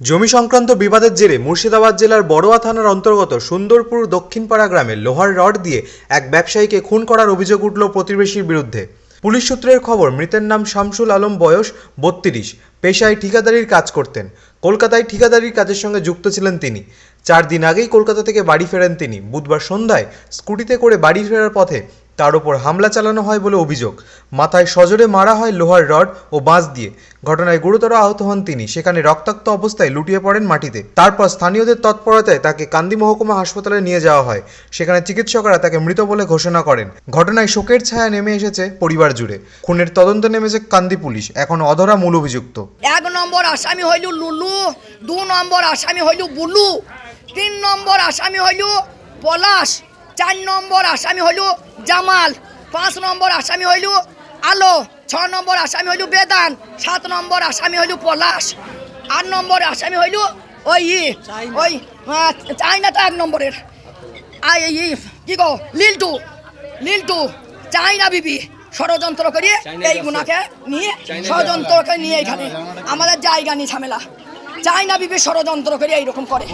জমি সংক্রান্ত বিবাদের জেরে মুর্শিদাবাদ জেলার বড়োয়া থানার অন্তর্গত সুন্দরপুর দক্ষিণপাড়া গ্রামে লোহার রড দিয়ে এক ব্যবসায়ীকে খুন করার অভিযোগ উঠল প্রতিবেশীর বিরুদ্ধে। পুলিশ সূত্রের খবর, মৃতের নাম শামসুল আলম, বয়স বত্রিশ, পেশায় ঠিকাদারির কাজ করতেন। কলকাতায় ঠিকাদারির কাজের সঙ্গে যুক্ত ছিলেন তিনি। চার দিন আগেই কলকাতা থেকে বাড়ি ফেরেন তিনি। বুধবার সন্ধ্যায় স্কুটিতে করে বাড়ি ফেরার পথে তার ওপর হামলা চালানো হয় বলে অভিযোগ। মাথায় সজোরে মারা হয় লোহার রড ও বাঁশ দিয়ে। ঘটনায় গুরুতর আহত হন তিনি। সেখানে রক্তাক্ত অবস্থায় লুটিয়ে পড়েন মাটিতে। তারপর স্থানীয়দের তৎপরতায় তাকে কান্দি মহকুমা হাসপাতালে নিয়ে যাওয়া হয়। সেখানে চিকিৎসকরা তাকে মৃত বলে ঘোষণা করেন। ঘটনায় শোকের ছায়া নেমে এসেছে পরিবার জুড়ে। খুনের তদন্ত নেমেছে কান্দি পুলিশ। এখন অধরা মূল অভিযুক্ত। এক নম্বর আসামি হইল লুলু, দু নম্বর আসামি হইল বুলু, তিন নম্বর আসামি হইল পলাশ। চার নম্বর আসামি হইল জামাল পাঁচ নম্বর আসামি হইল আলো ছ নম্বর আসামি হইল বেদান সাত নম্বর আসামি হইল পলাশ আট নম্বর আসামি হইল ওই ই ওই আহ, চাইনা তো এক নম্বরের। আই ই কি গো লিলটু লিলটু চাইনা বিবি ষড়যন্ত্র করে এই গুণাকে নিয়ে ষড়যন্ত্র করে নিয়ে এখানে আমাদের জায়গা নিয়ে ঝামেলা। চাইনা বিবি ষড়যন্ত্র করে এইরকম করে।